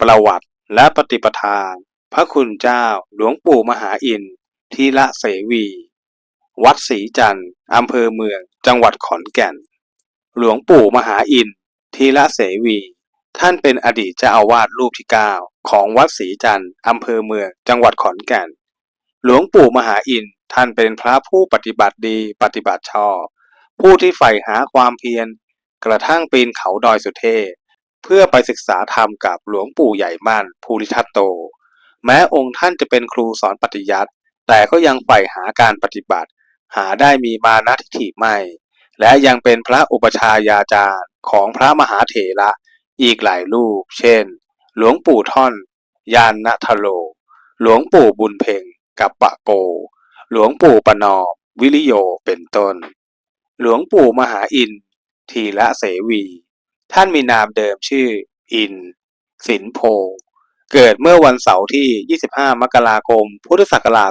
ประวัติและปฏิปทา พระคุณเจ้าหลวงปู่มหาอินทีละเสวี วัดศรีจันทร์อำเภอเมือง จังหวัดขอนแก่น หลวงปู่มหาอินทีละเสวี ท่านเป็นอดีตเจ้าอาวาสรูปที่เก้าของวัดศรีจันทร์อำเภอเมือง จังหวัดขอนแก่น หลวงปู่มหาอินท่านเป็นพระผู้ปฏิบัติดีปฏิบัติชอบผู้ที่ใฝ่หาความเพียร กระทั่งปีนเขาดอยสุเทพ เพื่อไปศึกษาธรรมกับหลวงปู่ใหญ่มั่นภูริทัตโต แม้องค์ท่านจะเป็นครูสอนปฏิยัติแต่ก็ยังใฝ่หาการปฏิบัติ หาได้มีมานะทิฏฐิไม่ และยังเป็นพระอุปชายาจารย์ของพระมหาเถระอีกหลายรูป เช่น หลวงปู่ท่อน ยานนทโล หลวงปู่บุญเพ็งกับปะโก หลวงปู่ปนอมวิริโยเป็นต้น หลวงปู่มหาอินทีละเสวี ท่านมีนามเดิมชื่อ อินสินโพ เกิดเมื่อวันเสาร์ที่ 25 มกราคม พุทธศักราช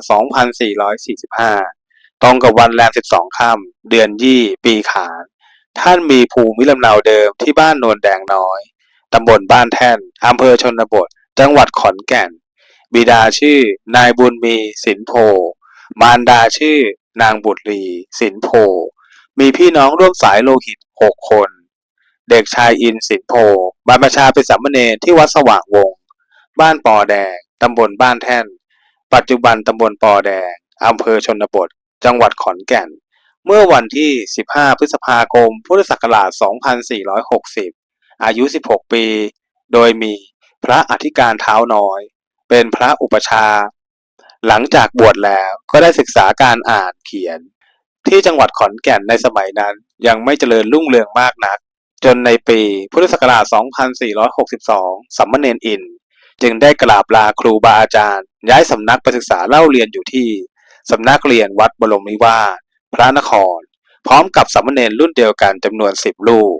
2445 ตรงกับวันแรม 12 ค่ำเดือนยี่ ปีขาน ท่านมีภูมิลำเนาเดิมที่บ้านโนนแดงน้อย ตำบลบ้านแท่น อำเภอชนบท จังหวัดขอนแก่น บิดาชื่อ นายบุญมีสินโพ มารดาชื่อ นางบุตรีสินโพ มีพี่น้องร่วมสายโลหิตหกคน เด็กชายอินสินโพบรรพชาเป็นสามเณรที่วัดสว่างวงศ์บ้านปอแดง ตำบลบ้านแท่น ปัจจุบันตำบลปอแดง อำเภอชนบท จังหวัดขอนแก่น เมื่อวันที่ 15 พฤษภาคม พุทธศักราช 2460 อายุ 16 ปี โดยมีพระอธิการเท้าน้อย เป็นพระอุปชา หลังจากบวชแล้วก็ได้ศึกษาการอ่านเขียน ที่จังหวัดขอนแก่นในสมัยนั้นยังไม่เจริญรุ่งเรืองมากนัก จนในปีพุทธศักราช 2462 สัมมเนรอิน จึงได้กราบลาครูบาอาจารย์ ย้ายสำนักไปศึกษาเล่าเรียนอยู่ที่ สำนักเรียนวัดบรมนิวาสพระนคร พร้อมกับสัมมเนรรุ่นเดียวกันจำนวน 10 ลูก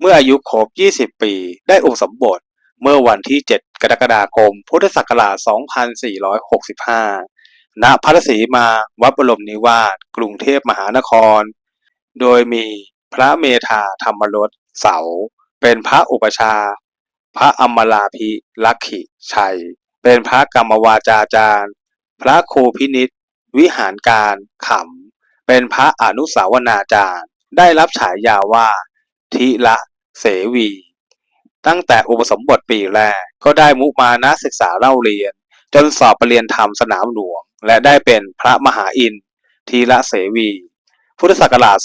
เมื่ออายุครบ 20 ปีได้อุปสมบทเมื่อวันที่ 7 กรกฎาคม พุทธศักราช 2465 ณพัทสีมาวัดบรมนิวาสกรุงเทพมหานคร โดยมี พระเมธาธรรมรสเสา เป็นพระอุปชา พระอมราภิลักขิชัย เป็นพระกรรมวาจาจารย์ พระครูพินิษวิหารการขำ เป็นพระอนุสาวนาจารย์ ได้รับฉายาว่าทิละเสวี ตั้งแต่อุปสมบทปีแรกก็ได้มุมานะศึกษาเล่าเรียน จนสอบปรริญญาธรรมสนามหลวง และได้เป็นพระมหาอินทร์ทีละเสวี พุทธศักราช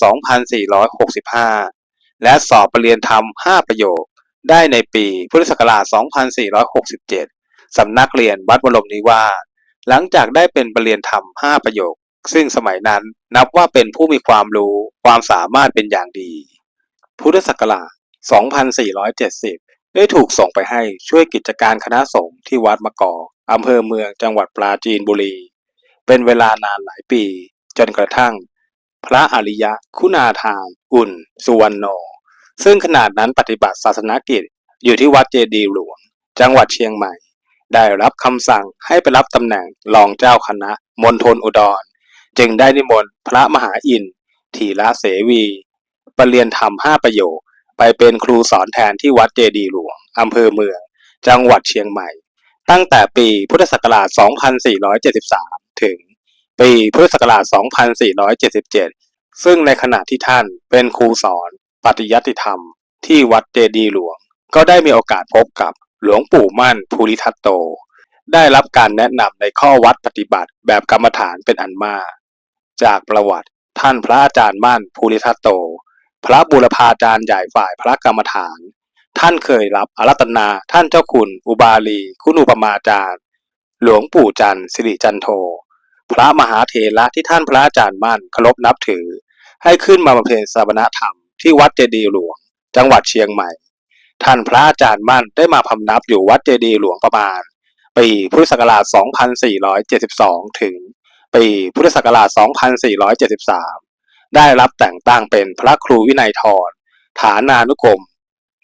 2465 และสอบปรริญญาธรรม 5 ประโยค ได้ในปีพุทธศักราช 2467 สำนักเรียนวัดบรมนิวาสหลังจากได้เป็นปรริญญาธรรม 5 ประโยค ซึ่งสมัยนั้นนับว่าเป็นผู้มีความรู้ความสามารถเป็นอย่างดี พุทธศักราช 2470 ได้ถูกส่งไปให้ช่วยกิจการคณะสงฆ์ที่วัดมะกอกอำเภอเมืองจังหวัดปราจีนบุรี เป็นเวลานานหลายปี จนกระทั่ง พระอริยะ คุณาทานอุ่น สุวรรณโน ซึ่งขนาดนั้นปฏิบัติศาสนกิจอยู่ที่วัดเจดีหลวง จังหวัดเชียงใหม่ ได้รับคำสั่งให้ไปรับตำแหน่งรองเจ้าคณะมณฑลอุดร จึงได้นิมนต์พระมหาอินทีละเสวีปรเรียนธรรมห้าประโยค ไปเป็นครูสอนแทนที่วัดเจดีหลวงอำเภอเมือง จังหวัดเชียงใหม่ ตั้งแต่ปีพุทธศักราช 2473 ถึง ปีพุทธศักราช 2477 ซึ่งในขณะที่ท่านเป็นครูสอนปฏิยัติธรรมที่วัดเจดีหลวง ก็ได้มีโอกาสพบกับหลวงปู่มั่นภูริทัตโต ได้รับการแนะนำในข้อวัดปฏิบัติแบบกรรมฐานเป็นอันมาก จากประวัติท่านพระอาจารย์มั่นภูริทัตโต พระบุรพาจารย์ใหญ่ฝ่ายพระกรรมฐาน ท่านเคยรับอารัตนาท่านเจ้าคุณ อุบาลี คุณอุปมาจารย์ หลวงปู่จันทร์สิริจันโท พระมหาเถระที่ท่านพระอาจารย์มั่นเคารพนับถือ ให้ขึ้นมาบำเพ็ญสมณธรรมที่วัดเจดีหลวง จังหวัดเชียงใหม่ ท่านพระอาจารย์มั่นได้มาพำนับอยู่วัดเจดีหลวงประมาณ ปีพุทธศักราช 2472 ถึง ปีพุทธศักราช 2473 ได้รับแต่งตั้งเป็นพระครูวินัยทรฐานานุกรม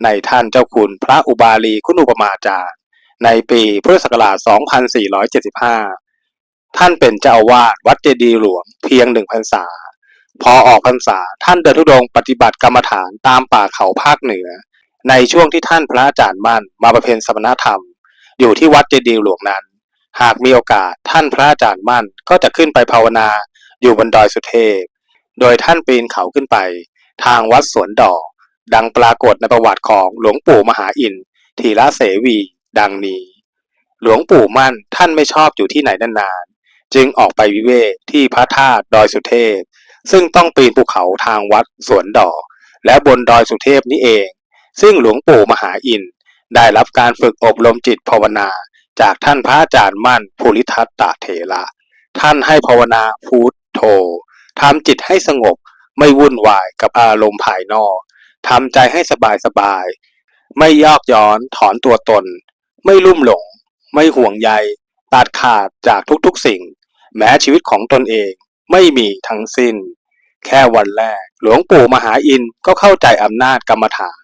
ในท่านเจ้าคุณพระอุบาลีคุณอุปมาจารย์ ในปีพุทธศักราช 2475 ท่านเป็นเจ้าอาวาสวัดเจดีย์หลวงเพียงหนึ่งพรรษา พอออกพรรษาท่านเดินทุดงปฏิบัติกรรมฐานตามป่าเขาภาคเหนือ ในช่วงที่ท่านพระอาจารย์มั่นมาประเพณสมณธรรม อยู่ที่วัดเจดีย์หลวงนั้น หากมีโอกาสท่านพระอาจารย์มั่นก็จะขึ้นไปภาวนาอยู่บนดอยสุเทพ โดยท่านปีนเขาขึ้นไป ทางวัดสวนดอก ดังปรากฏในประวัติของหลวงปู่มหาอินทร์ธีระเสวี ดังนี้ หลวงปู่มั่นท่านไม่ชอบอยู่ที่ไหนนาน จึงออกไปวิเวกที่พระธาตุดอยสุเทพ ซึ่งต้องปีนภูเขาทางวัดสวนดอก และบนดอยสุเทพนี้เอง ซึ่งหลวงปู่มหาอินได้รับการฝึกอบรมจิตภาวนา จากท่านพระอาจารย์มั่นภูริทัตตเถระ ท่านให้ภาวนาพุทโธทำจิตให้สงบไม่วุ่นวายกับอารมณ์ภายนอกทำใจให้สบายสบาย ไม่ยอกย้อนถอนตัวตน ไม่ลุ่มหลง ไม่ห่วงใยตัดขาดจากทุกๆสิ่ง แม้ชีวิตของตนเองไม่มีทั้งสิ้น แค่วันแรก หลวงปู่มหาอินก็เข้าใจอำนาจกรรมฐาน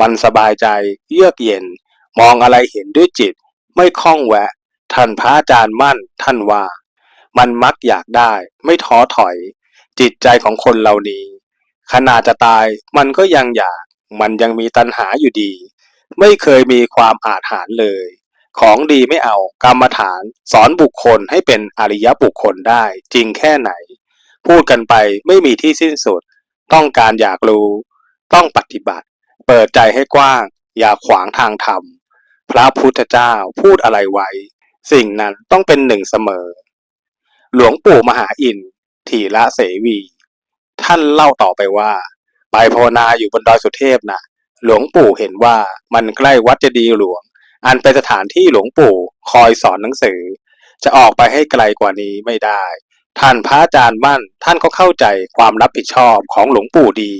มันสบายใจเยือกเย็น มองอะไรเห็นด้วยจิต ไม่คล้องแวะ ท่านพระอาจารย์มั่น ท่านว่า มันมักอยากได้ ไม่ท้อถอย จิตใจของคนเหล่านี้ ขนาดจะตายมันก็ยังอยาก มันยังมีตัณหาอยู่ดี ไม่เคยมีความอาจหารเลย ของดีไม่เอากรรมฐาน สอนบุคคลให้เป็นอริยบุคคลได้ จริงแค่ไหน พูดกันไปไม่มีที่สิ้นสุด ต้องการอยากรู้ ต้องปฏิบัติ เปิดใจให้กว้าง อย่าขวางทางธรรม พระพุทธเจ้าพูดอะไรไว้ สิ่งนั้นต้องเป็นหนึ่งเสมอ หลวงปู่มหาอินทร์ถีระเสวี ท่านเล่าต่อไปว่า ไปภาวนาอยู่บนดอยสุเทพนะหลวงปู่เห็นว่ามันใกล้วัดเจดีย์หลวง อันเป็นสถานที่หลวงปู่คอยสอนหนังสือ จะออกไปให้ไกลกว่านี้ไม่ได้ ท่านพระอาจารย์มั่นท่านก็เข้าใจความรับผิดชอบของหลวงปู่ดี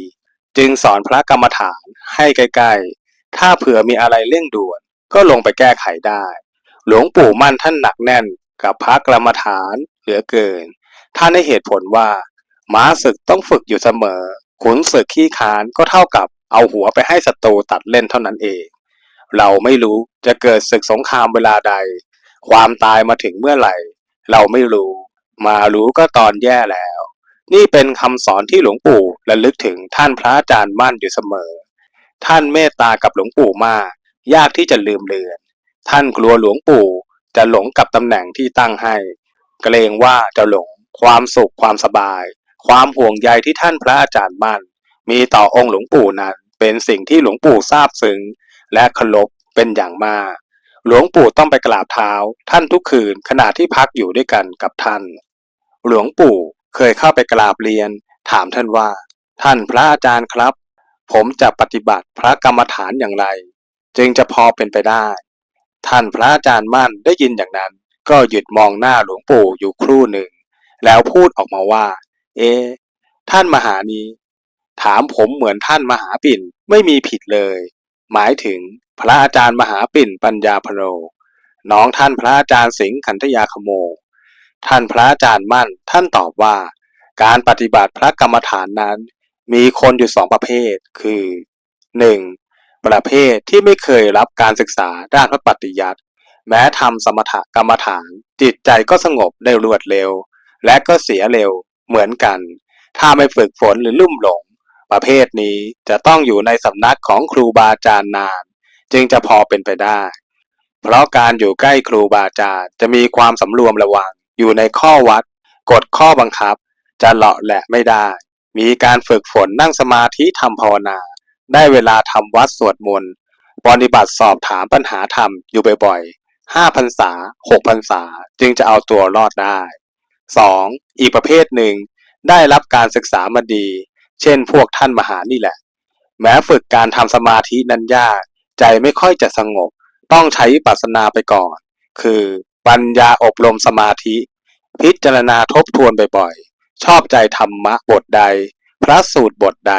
จึงสอนพระกรรมฐานให้ใกล้ๆ ถ้าเผื่อมีอะไรเร่งด่วน ก็ลงไปแก้ไขได้ หลวงปู่มั่นท่านหนักแน่นกับพระกรรมฐานเหลือเกิน ท่านให้เหตุผลว่าม้าศึกต้องฝึกอยู่เสมอขุนศึกขี้คานก็เท่ากับเอาหัวไปให้ศัตรูตัดเล่นเท่านั้นเอง เราไม่รู้จะเกิดศึกสงครามเวลาใด ความตายมาถึงเมื่อไหร่ เราไม่รู้ มารู้ก็ตอนแย่แล้ว นี่เป็นคำสอนที่หลวงปู่ระลึกถึงท่านพระอาจารย์มั่นอยู่เสมอ ท่านเมตตากับหลวงปู่มาก ยากที่จะลืมเลือน ท่านกลัวหลวงปู่จะหลงกับตำแหน่งที่ตั้งให้ เกรงว่าจะหลงความสุขความสบาย ความห่วงใยที่ท่านพระอาจารย์มั่น มีต่อองค์หลวงปู่นั้นเป็นสิ่งที่หลวงปู่ทราบซึ้ง และเคารพเป็นอย่างมาก หลวงปู่ต้องไปกราบเท้าท่านทุกคืนขณะที่พักอยู่ด้วยกันกับท่าน หลวงปู่เคยเข้าไปกราบเรียน ถามท่านว่า ท่านพระอาจารย์ครับ ผมจะปฏิบัติพระกรรมฐานอย่างไร จึงจะพอเป็นไปได้ ท่านพระอาจารย์มั่นได้ยินอย่างนั้น ก็หยุดมองหน้าหลวงปู่อยู่ครู่หนึ่ง แล้วพูดออกมาว่า เอ๊ท่านมหานี้ ถามผมเหมือนท่านมหาปิ่นไม่มีผิดเลย หมายถึงพระอาจารย์มหาปิ่นปัญญาพโรน้องท่านพระอาจารย์สิงห์ขันธยาขโม ท่านพระอาจารย์มั่นท่านตอบว่า การปฏิบัติพระกรรมฐานนั้น มีคนอยู่สองประเภท คือหนึ่งประเภทที่ไม่เคยรับการศึกษาด้านพระปฏิยัติแม้ทำสมถกรรมฐาน จิตใจก็สงบได้รวดเร็ว และก็เสียเร็วเหมือนกัน ถ้าไม่ฝึกฝนหรือลุ่มหลง ประเภทนี้จะต้องอยู่ในสำนักของครูบาอาจารย์นาน จึงจะพอเป็นไปได้ เพราะการอยู่ใกล้ครูบาอาจารย์จะมีความสำรวมระวังอยู่ในข้อวัดกฎข้อบังคับ จะเลาะแหละไม่ได้ มีการฝึกฝนนั่งสมาธิทำภาวนา ได้เวลาทำวัดสวดมนต์ปฏิบัติสอบถามปัญหาธรรมอยู่บ่อยๆห้าพรรษาหกพรรษาจึงจะเอาตัวรอดได้ 2. อีกประเภทหนึ่งได้รับการศึกษามาดี เช่นพวกท่านมหานี่แหละ แม้ฝึกการทำสมาธินั้นยาก ใจไม่ค่อยจะสงบ ต้องใช้วิปัสสนาไปก่อน คือปัญญาอบรมสมาธิ พิจารณาทบทวนบ่อยๆ ชอบใจธรรมะบทใด พระสูตรบทใด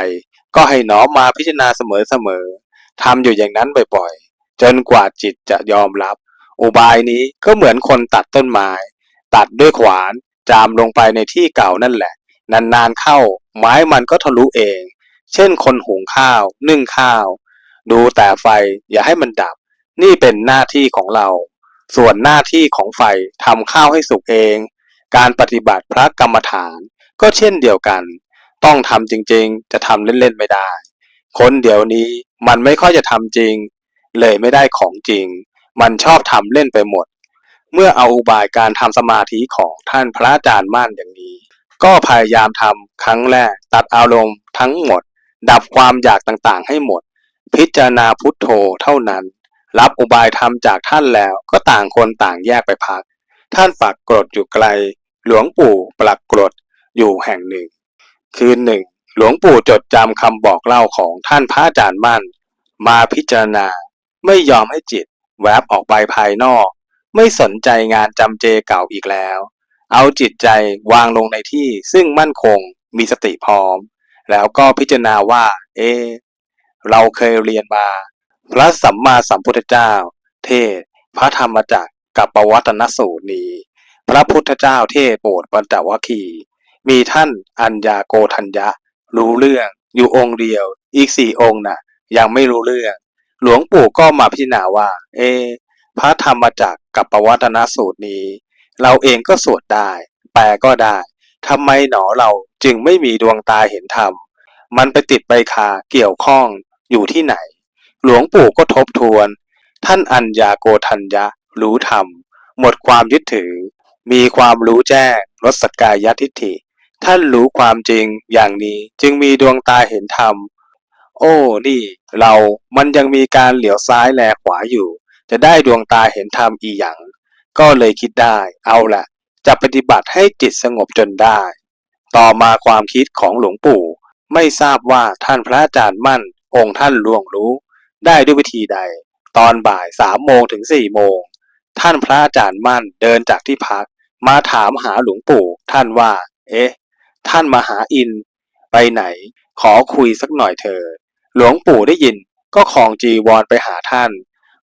ก็ให้น้อมมาพิจารณาเสมอๆทำอยู่อย่างนั้นบ่อยๆ จนกว่าจิตจะยอมรับ อุบายนี้ก็เหมือนคนตัดต้นไม้ ตัดด้วยขวานจามลงไปในที่เก่านั่นแหละ นานๆเข้า ไม้มันก็ทะลุเอง เช่นคนหุงข้าว นึ่งข้าว ดูแต่ไฟอย่าให้มันดับ นี่เป็นหน้าที่ของเรา ส่วนหน้าที่ของไฟทำข้าวให้สุกเอง การปฏิบัติพระกรรมฐานก็เช่นเดียวกัน ต้องทำจริงๆ จะทำเล่นๆไม่ได้ คนเดี๋ยวนี้มันไม่ค่อยจะทำจริง เลยไม่ได้ของจริง มันชอบทำเล่นไปหมด เมื่อเอาอุบายการทำสมาธิของท่านพระอาจารย์มั่นอย่างนี้ ก็พยายามทำครั้งแรก ตัดอารมณ์ทั้งหมด ดับความอยากต่างๆ ให้หมด พิจารณาพุทโธเท่านั้น รับอุบายธรรมจากท่านแล้วก็ต่างคนต่างแยกไปพัก ท่านปักกรดอยู่ไกล หลวงปู่ปลักกรดอยู่แห่งหนึ่ง คืนหนึ่ง หลวงปู่จดจำคำบอกเล่าของท่านพระอาจารย์มั่น มาพิจารณาไม่ยอมให้จิต แวบออกไปภายนอก ไม่สนใจงานจำเจเก่าอีกแล้ว เอาจิตใจวางลงในที่ซึ่งมั่นคงมีสติพร้อม แล้วก็พิจารณาว่า เอ เราเคยเรียนมา พระสัมมาสัมพุทธเจ้า เทศ พระธรรมจักรกับปวัตนสูตรนี้ พระพุทธเจ้าเทศโปรดปัญจวัคคีมีท่านอัญญาโกทัญญะ รู้เรื่องอยู่องค์เดียว อีกสี่องค์น่ะ ยังไม่รู้เรื่อง หลวงปู่ก็มาพิจารณาว่า เอ พระธรรมจักรกับปวัตนสูตรนี้ เราเองก็สวดได้ แปลก็ได้ทำไมหนอเราจึงไม่มีดวงตาเห็นธรรม มันไปติดใบคาเกี่ยวข้องอยู่ที่ไหน หลวงปู่ก็ทบทวน ท่านอัญญาโกทัญญะ รู้ธรรม หมดความยึดถือ มีความรู้แจ้งลดสกกายทิฏฐิ ท่านรู้ความจริงอย่างนี้จึงมีดวงตาเห็นธรรม โอ้ นี่ เรามันยังมีการเหลียวซ้ายแลขวาอยู่ จะได้ดวงตาเห็นธรรมอีหยัง ก็เลยคิดได้ เอาละจะปฏิบัติให้จิตสงบจนได้ ต่อมาความคิดของหลวงปู่ ไม่ทราบว่าท่านพระอาจารย์มั่น องค์ท่านล่วงรู้ ได้ด้วยวิธีใด ตอนบ่ายสามโมงถึงสี่โมง ท่านพระอาจารย์มั่นเดินจากที่พัก มาถามหาหลวงปู่ ท่านว่า เอ๊ะ ท่านมหาอิน ไปไหน ขอคุยสักหน่อยเถอะหลวงปู่ได้ยินก็ของจีวรไปหาท่าน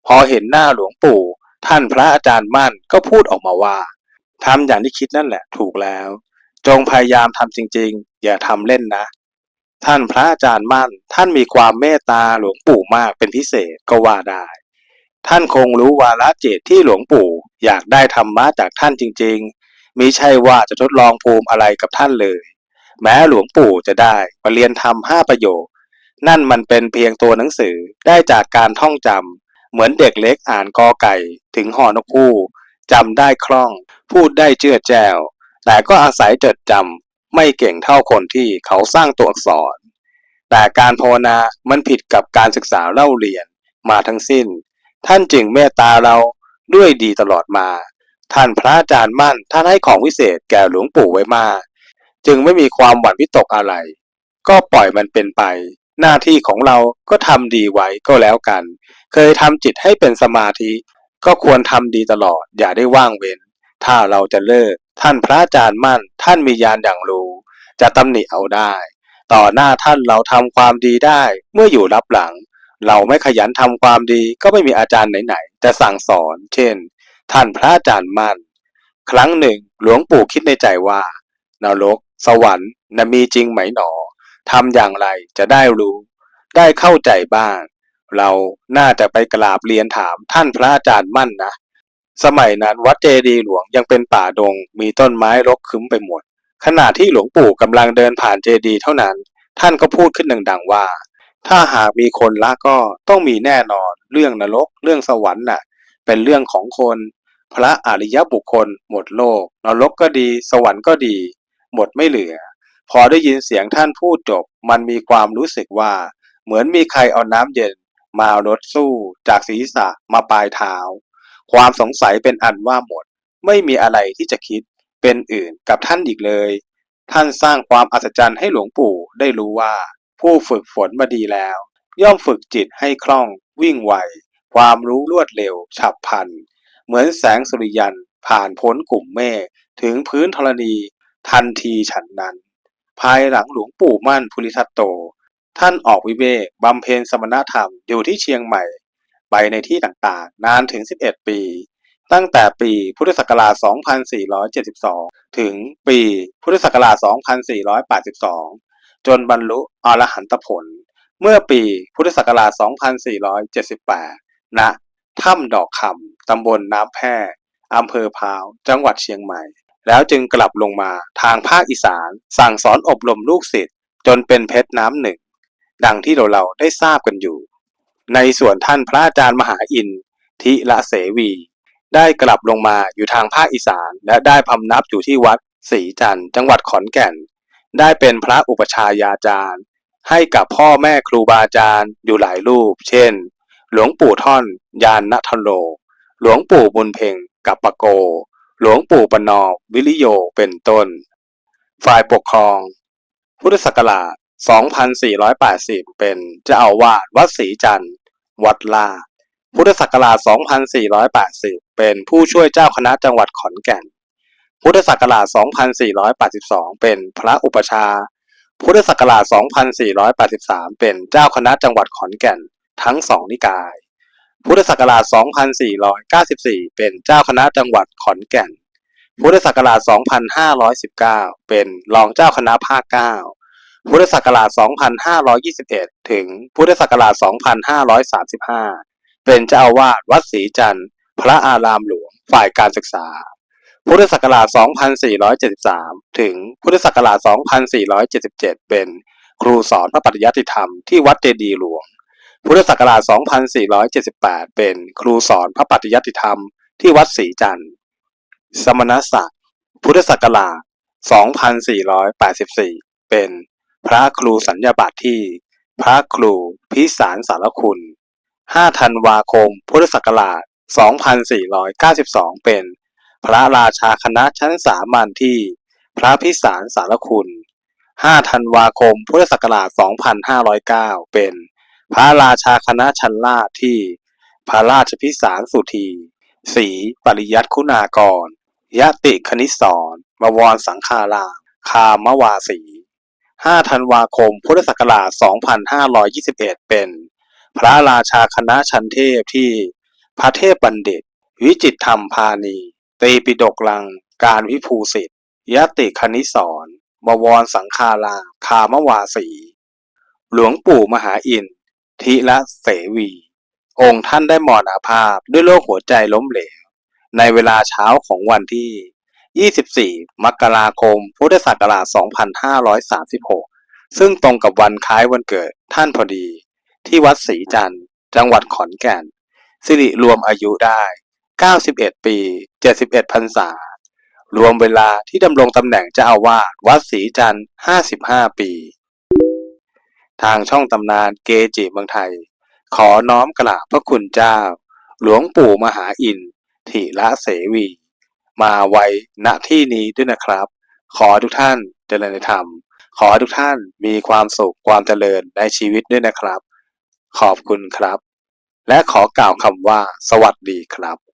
พอเห็นหน้าหลวงปู่ ท่านพระอาจารย์มั่นก็พูดออกมาว่าทำอย่างที่คิดนั่นแหละถูกแล้ว จงพยายามทำจริง ๆ อย่าทำเล่นนะ ท่านพระอาจารย์มั่น ท่านมีความเมตตาหลวงปู่มากเป็นพิเศษก็ว่าได้ ท่านคงรู้วาระเจตที่หลวงปู่ อยากได้ธรรมะจากท่านจริง ๆมิใช่ว่าจะทดลองภูมิอะไรกับท่านเลย แม้หลวงปู่จะได้มาเรียนทำห้าประโยค นั่นมันเป็นเพียงตัวหนังสือได้จากการท่องจำ เหมือนเด็กเล็กอ่านกอไก่ถึงหอนกคู่จำได้คล่อง พูดได้เจือแจว แต่ก็อาศัยจดจำไม่เก่งเท่าคนที่เขาสร้างตัวอักษร แต่การภาวนามันผิดกับการศึกษาเล่าเรียนมาทั้งสิ้น ท่านจึงเมตตาเราด้วยดีตลอดมา ท่านพระอาจารย์มั่นท่านให้ของวิเศษแก่หลวงปู่ไว้มาก จึงไม่มีความหวั่นวิตกอะไร ก็ปล่อยมันเป็นไป หน้าที่ของเราก็ทำดีไว้ก็แล้วกัน เคยทำจิตให้เป็นสมาธิ ก็ควรทำดีตลอดอย่าได้ว่างเว้น ถ้าเราจะเลิก ท่านพระอาจารย์มั่น ท่านมีญาณอย่างรู้ จะตำหนิเอาได้ ต่อหน้าท่านเราทำความดีได้เมื่ออยู่รับหลัง เราไม่ขยันทำความดีก็ไม่มีอาจารย์ไหนๆจะสั่งสอน เช่น ท่านพระอาจารย์มั่น ครั้งหนึ่ง หลวงปู่คิดในใจว่านรก สวรรค์นะมีจริงไหมหนอ ทำอย่างไรจะได้รู้ ได้เข้าใจบ้าง เราน่าจะไปกราบเรียนถามท่านพระอาจารย์มั่นนะ สมัยนั้นวัดเจดีหลวงยังเป็นป่าดง มีต้นไม้รกคึ้มไปหมด ขณะที่หลวงปู่กำลังเดินผ่านเจดีเท่านั้น ท่านก็พูดขึ้นดังๆว่า ถ้าหากมีคนละก็ต้องมีแน่นอน เรื่องนรก เรื่องสวรรค์น่ะ เป็นเรื่องของคน พระอริยบุคคล หมดโลก นรกก็ดี สวรรค์ก็ดี หมดไม่เหลือ พอได้ยินเสียงท่านพูดจบ มันมีความรู้สึกว่า เหมือนมีใครเอาน้ำเย็น มารดสู้ จากศีรษะมาปลายเท้า ความสงสัยเป็นอันว่าหมด ไม่มีอะไรที่จะคิดเป็นอื่นกับท่านอีกเลย ท่านสร้างความอัศจรรย์ให้หลวงปู่ได้รู้ว่า ผู้ฝึกฝนมาดีแล้ว ย่อมฝึกจิตให้คล่อง วิ่งไวความรู้รวดเร็ว ฉับพลัน เหมือนแสงสุริยันผ่านพ้นกลุ่มเมฆถึงพื้นธรณี ทันทีฉันนั้น ภายหลังหลวงปู่มั่นภูริทัตโต ท่านออกวิเวกบำเพ็ญสมณธรรมอยู่ที่เชียงใหม่ ไปในที่ต่างๆ นานถึง 11 ปี ตั้งแต่ปีพุทธศักราช 2472 ถึงปีพุทธศักราช 2482 จนบรรลุอรหันตผล เมื่อปีพุทธศักราช 2478 ณ ถ้ำดอกคำตำบลน้ำแพร่อำเภอพราว จังหวัดเชียงใหม่ แล้วจึงกลับลงมาทางภาคอีสาน สั่งสอนอบรมลูกศิษย์จนเป็นเพชรน้ำหนึ่ง ดังที่เราเราได้ทราบกันอยู่ ในส่วนท่านพระอาจารย์มหาอินทิละเสวี ได้กลับลงมาอยู่ทางภาคอีสาน และได้พำนับอยู่ที่วัดศรีจันทร์จังหวัดขอนแก่น ได้เป็นพระอุปชายาจารย์ ให้กับพ่อแม่ครูบาอาจารย์อยู่หลายรูป เช่น หลวงปู่ท่อน ยานนทโลหลวงปู่บุญเพ็งกัปปะโก หลวงปู่ปนอมวิริโยเป็นต้น ฝ่ายปกครอง พุทธศักราช 2480 เป็นเจ้าอาวาสวัดศรีจันทร์ วัดลา พุทธศักราช 2480 เป็นผู้ช่วยเจ้าคณะจังหวัดขอนแก่น พุทธศักราช 2482 เป็นพระอุปชา พุทธศักราช 2483 เป็นเจ้าคณะจังหวัดขอนแก่นทั้งสองนิกาย พุทธศักราช 2494 เป็นเจ้าคณะจังหวัดขอนแก่น พุทธศักราช 2519 เป็นรองเจ้าคณะภาค 9 พุทธศักราช 2521 ถึงพุทธศักราช 2535 เป็นเจ้าอาวาสวัดศรีจันทร์ พระอารามหลวง ฝ่ายการศึกษา พุทธศักราช 2473 ถึงพุทธศักราช 2477 เป็นครูสอนพระปริยัติธรรมที่วัดเจดีหลวง พุทธศักราช 2478 เป็นครูสอนพระปฏิยัติธรรมที่วัดศรีจันทร์ สมณศักดิ์ พุทธศักราช 2484 เป็นพระครูสัญญาบัตรที่พระครูพิสารสารคุณ 5 ธันวาคม พุทธศักราช 2492 เป็น พระราชาคณะชั้นสามัญที่พระพิสารสารคุณ 5 ธันวาคม พุทธศักราช 2509 เป็น พระราชาคณะชันลาดที่พระราชพิสารสุธีศรีปริยัติคุณากรยติคณิสรณ์บวรสังฆารามคามวาสี 5 ธันวาคม พุทธศักราช 2521 เป็น พระราชาคณะชันเทพที่พระเทพบัณฑิต วิจิตธรรมพานีตีปิฎกลัง การวิภูสิทธิยติคณิสรณ์บวรสังฆาราคามวาสี หลวงปู่มหาอิน ทิละเสวี องค์ท่านได้มรณภาพด้วยโรคหัวใจล้มเหลว ในเวลาเช้าของวันที่ 24 มกราคม พุทธศักราช 2536 ซึ่งตรงกับวันคล้ายวันเกิดท่านพอดี ที่วัดศรีจันทร์ จังหวัดขอนแก่น สิริรวมอายุได้ 91 ปี 71พรรษา รวมเวลาที่ดำรงตำแหน่งเจ้าอาวาสวัดศรีจันทร์ 55 ปี ทางช่องตำนานเกจิเมืองไทย ขอน้อมกราบพระคุณเจ้า หลวงปู่มหาอินทิละเสวี มาไว้ณที่นี้ด้วยนะครับ ขอทุกท่านเจริญในธรรม ขอทุกท่านมีความสุขความเจริญในชีวิตด้วยนะครับ ขอบคุณครับ และขอกล่าวคำว่า สวัสดีครับ